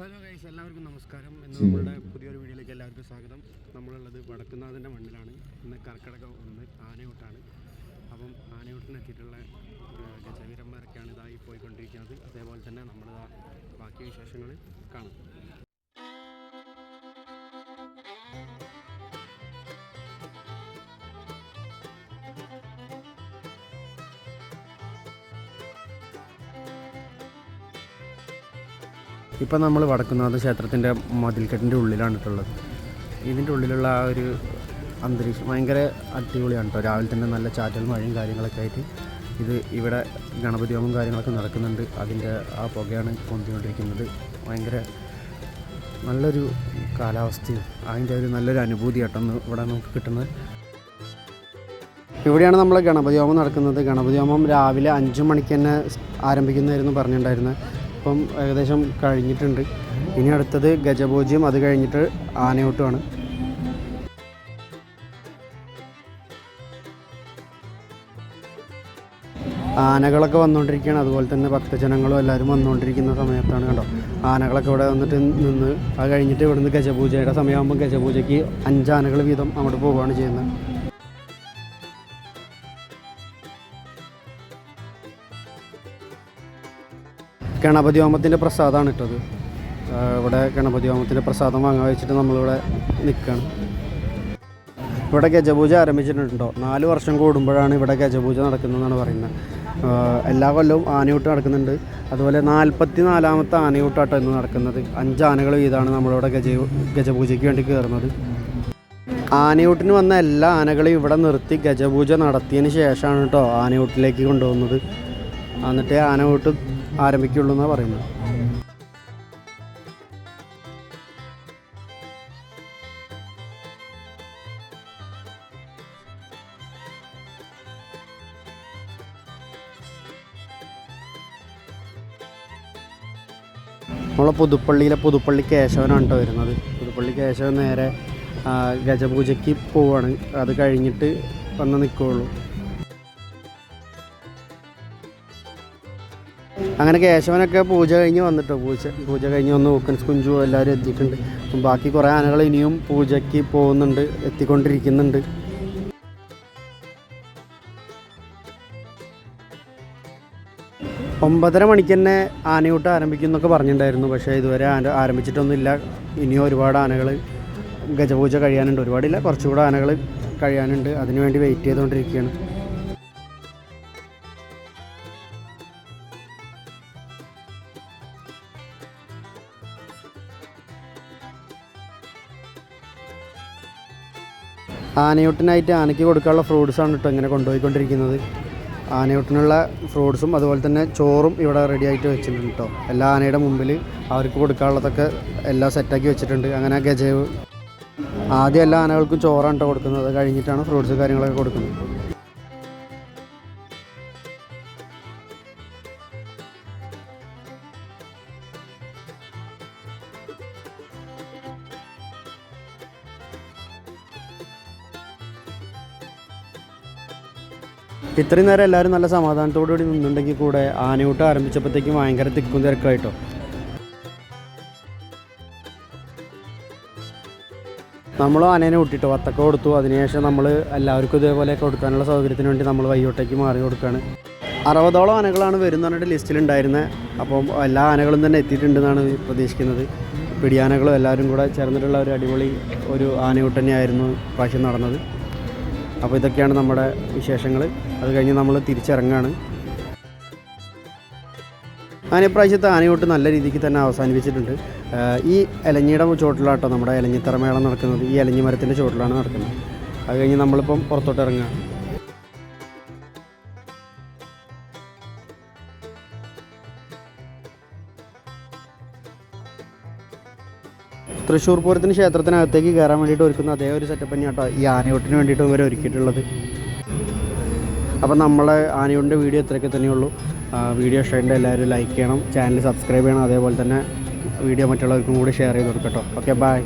Hello guys എല്ലാവർക്കും നമസ്കാരം. ഇന്ന് നമ്മളുടെ പുതിയൊരു വീഡിയോയിലേക്ക് എല്ലാവർക്കും സ്വാഗതം. നമ്മളുള്ളത് വടക്കുന്നാഥന്റെ മണ്ണിലാണ്. ഇന്ന് കർക്കിടകം ഒന്ന് ആനയൂട്ടാണ്. അപ്പം ആനയൂട്ടിന് എത്തിയിട്ടുള്ള ഗജവീരന്മാരൊക്കെയാണ് ഇതായി പോയിക്കൊണ്ടിരിക്കുന്നത്. അതേപോലെ തന്നെ നമ്മളിതാ ബാക്കി വിശേഷങ്ങൾ കാണാം. ഇപ്പം നമ്മൾ വടക്കുന്നാഥ ക്ഷേത്രത്തിന്റെ മതിൽക്കെട്ടിന്റെ ഉള്ളിലാണ് ഇട്ടുള്ളത് ഇതിന്റെ ഉള്ളിലുള്ള ആ ഒരു അന്തരീക്ഷം ഭയങ്കര അടിപൊളിയാണ് കേട്ടോ രാവിലെ തന്നെ നല്ല ചാറ്റൽ മഴയും കാര്യങ്ങളൊക്കെ ആയിട്ട് ഇത് ഇവിടെ ഗണപതി ഹോമം കാര്യങ്ങളൊക്കെ നടക്കുന്നുണ്ട്. അതിന്റെ ആ പുകയാണ് പൊന്തിക്കൊണ്ടിരിക്കുന്നത്. ഭയങ്കര നല്ലൊരു കാലാവസ്ഥയും അതിന്റെ ഒരു നല്ലൊരു അനുഭൂതി കേട്ടോ ഇവിടെ നമുക്ക് കിട്ടുന്നത്. ഇവിടെയാണ് നമ്മൾ ഗണപതി ഹോമം നടക്കുന്നത്. ഗണപതി ഹോമം രാവിലെ അഞ്ച് മണിക്ക് തന്നെ ആരംഭിക്കുന്നതായിരുന്നു പറഞ്ഞിട്ടുണ്ടായിരുന്നത്. ഇപ്പം ഏകദേശം കഴിഞ്ഞിട്ടുണ്ട്. ഇനി അടുത്തത് ഗജപൂജ്യം അത് കഴിഞ്ഞിട്ട് ആനയോട്ടുമാണ് ആനകളൊക്കെ വന്നുകൊണ്ടിരിക്കുകയാണ്. അതുപോലെ തന്നെ ഭക്തജനങ്ങളും എല്ലാവരും വന്നുകൊണ്ടിരിക്കുന്ന സമയത്താണ് കണ്ടോ. ആനകളൊക്കെ ഇവിടെ വന്നിട്ട് നിന്ന് അത് കഴിഞ്ഞിട്ട് ഇവിടുന്ന് ഗജപൂജയുടെ സമയമാകുമ്പോൾ ഗജപൂജയ്ക്ക് അഞ്ചാനകൾ വീതം അങ്ങോട്ട് പോവുകയാണ് ചെയ്യുന്നത്. ഗണപതി ഹോമത്തിന്റെ പ്രസാദമാണ് ഇട്ടത്. ഇവിടെ ഗണപതി ഹോമത്തിന്റെ പ്രസാദം വാങ്ങാൻ വെച്ചിട്ട് നമ്മളിവിടെ നിൽക്കുകയാണ് ഇവിടെ ഗജപൂജ ആരംഭിച്ചിട്ടുണ്ടോ? നാല് വർഷം കൂടുമ്പോഴാണ് ഇവിടെ ഗജപൂജ നടക്കുന്നതെന്നാണ് പറയുന്നത്. എല്ലാ കൊല്ലവും ആനയൂട്ട് നടക്കുന്നുണ്ട്. അതുപോലെ നാൽപ്പത്തി നാലാമത്തെ ആനയൂട്ടാട്ടോ ഇന്ന് നടക്കുന്നത്. അഞ്ച് ആനകൾ വീതമാണ് നമ്മളിവിടെ ഗജ ഗജപൂജയ്ക്ക് വേണ്ടി കയറുന്നത്. ആനയൂട്ടിന് വന്ന എല്ലാ ആനകളെയും ഇവിടെ നിർത്തി ഗജപൂജ നടത്തിയതിന് ശേഷമാണ് കേട്ടോ ആനയൂട്ടിലേക്ക് കൊണ്ടുപോകുന്നത്. എന്നിട്ട് ആനയൂട്ട് ആരംഭിക്കുള്ളൂ എന്നാണ് പറയുന്നത്. നമ്മളെ പുതുപ്പള്ളിയിലെ പുതുപ്പള്ളി കേശവനാണ് കേട്ടോ വരുന്നത്. പുതുപ്പള്ളി കേശവൻ നേരെ ഗജപൂജയ്ക്ക് പോവാണ്. അത് കഴിഞ്ഞിട്ട് വന്ന് നിൽക്കുകയുള്ളൂ അങ്ങനെ കേശവനൊക്കെ പൂജ കഴിഞ്ഞ് വന്നിട്ടോ. പൂജ പൂജ കഴിഞ്ഞ് വന്ന് ഓക്കൻസ് കുഞ്ചു എല്ലാവരും എത്തിയിട്ടുണ്ട്. അപ്പം ബാക്കി കുറേ ആനകൾ ഇനിയും പൂജയ്ക്ക് പോകുന്നുണ്ട് എത്തിക്കൊണ്ടിരിക്കുന്നുണ്ട്. ഒമ്പതര മണിക്ക് തന്നെ ആനയൂട്ട് ആരംഭിക്കും എന്നൊക്കെ പറഞ്ഞിട്ടുണ്ടായിരുന്നു. പക്ഷേ ഇതുവരെ ആന ആരംഭിച്ചിട്ടൊന്നുമില്ല. ഇനിയും ഒരുപാട് ആനകൾ ഗജപൂജ കഴിയാനുണ്ട്. ഒരുപാടില്ല കുറച്ചുകൂടെ ആനകൾ കഴിയാനുണ്ട്. അതിനുവേണ്ടി വെയിറ്റ് ചെയ്തുകൊണ്ടിരിക്കുകയാണ്. ആനയൂട്ടിനായിട്ട് ആനയ്ക്ക് കൊടുക്കാനുള്ള ഫ്രൂട്ട്സാണ് കേട്ടോ ഇങ്ങനെ കൊണ്ടുപോയിക്കൊണ്ടിരിക്കുന്നത്. ആനയൂട്ടിനുള്ള ഫ്രൂട്ട്സും അതുപോലെ തന്നെ ചോറും ഇവിടെ റെഡി ആയിട്ട് വെച്ചിട്ടുണ്ട് കേട്ടോ. എല്ലാ ആനയുടെ മുമ്പിൽ അവർക്ക് കൊടുക്കാനുള്ളതൊക്കെ എല്ലാം സെറ്റാക്കി വെച്ചിട്ടുണ്ട്. അങ്ങനെ ഗജേവ്. ആദ്യം എല്ലാ ആനകൾക്കും ചോറാണ് കേട്ടോ കൊടുക്കുന്നത്. അത് കഴിഞ്ഞിട്ടാണ് ഫ്രൂട്ട്സ് കാര്യങ്ങളൊക്കെ കൊടുക്കുന്നത്. ഇത്രയും നേരം എല്ലാവരും നല്ല സമാധാനത്തോടു കൂടി നിന്നുണ്ടെങ്കിൽ കൂടെ ആനയൂട്ട് ആരംഭിച്ചപ്പോഴത്തേക്കും ഭയങ്കര തിക്കും തിരക്കായിട്ടോ. നമ്മൾ ആനേനെ വിട്ടിട്ടോ വത്തക്ക കൊടുത്തു. അതിനുശേഷം നമ്മൾ എല്ലാവർക്കും ഇതേപോലെ കൊടുക്കാനുള്ള സൗകര്യത്തിന് വേണ്ടി നമ്മൾ വയ്യോട്ടേക്ക് മാറി കൊടുക്കുകയാണ് അറുപതോളം ആനകളാണ് വരുന്ന പറഞ്ഞിട്ട് ലിസ്റ്റിലുണ്ടായിരുന്നത് അപ്പം എല്ലാ ആനകളും തന്നെ എത്തിയിട്ടുണ്ടെന്നാണ് പ്രതീക്ഷിക്കുന്നത്. പിടിയാനകളും എല്ലാവരും കൂടെ ചേർന്നിട്ടുള്ള ഒരു അടിപൊളി ഒരു ആനയൂട്ട് തന്നെയായിരുന്നു പ്രാവശ്യം നടന്നത്. അപ്പോൾ ഇതൊക്കെയാണ് നമ്മുടെ വിശേഷങ്ങൾ. അത് കഴിഞ്ഞ് നമ്മൾ തിരിച്ചിറങ്ങാണ്. ആനപ്രാവശ്യത്തെ ആനയോട്ട് നല്ല രീതിക്ക് തന്നെ അവസാനിപ്പിച്ചിട്ടുണ്ട്. ഈ ഇലഞ്ഞിയുടെ ചുവട്ടിലാട്ടോ നമ്മുടെ ഇലഞ്ഞിത്തറമേളം നടക്കുന്നത്. ഈ ഇലഞ്ഞി മരത്തിന്റെ ചുവട്ടിലാണ് നടക്കുന്നത്. അത് കഴിഞ്ഞ് നമ്മളിപ്പം പുറത്തോട്ട് ഇറങ്ങുകയാണ്. തൃശ്ശൂർ പൂരത്തിന് ക്ഷേത്രത്തിനകത്തേക്ക് കയറാൻ വേണ്ടിയിട്ട് ഒരുക്കുന്ന അതേ ഒരു സെറ്റപ്പ് തന്നെയാണ് തന്നെയാട്ടോ ഈ ആനയൂട്ടിന് വേണ്ടിയിട്ട് ഇവർ ഒരുക്കിയിട്ടുള്ളത്. അപ്പം നമ്മളെ ആനയൂട്ടിന്റെ വീഡിയോ ഇത്രയൊക്കെ തന്നെയുള്ളൂ വീഡിയോ ഇഷ്ടമുണ്ട് എല്ലാവരും ലൈക്ക് ചെയ്യണം ചാനൽ സബ്സ്ക്രൈബ് ചെയ്യണം അതേപോലെ തന്നെ വീഡിയോ മറ്റുള്ളവർക്കും കൂടി ഷെയർ ചെയ്ത് കൊടുക്കട്ടോ. Okay bye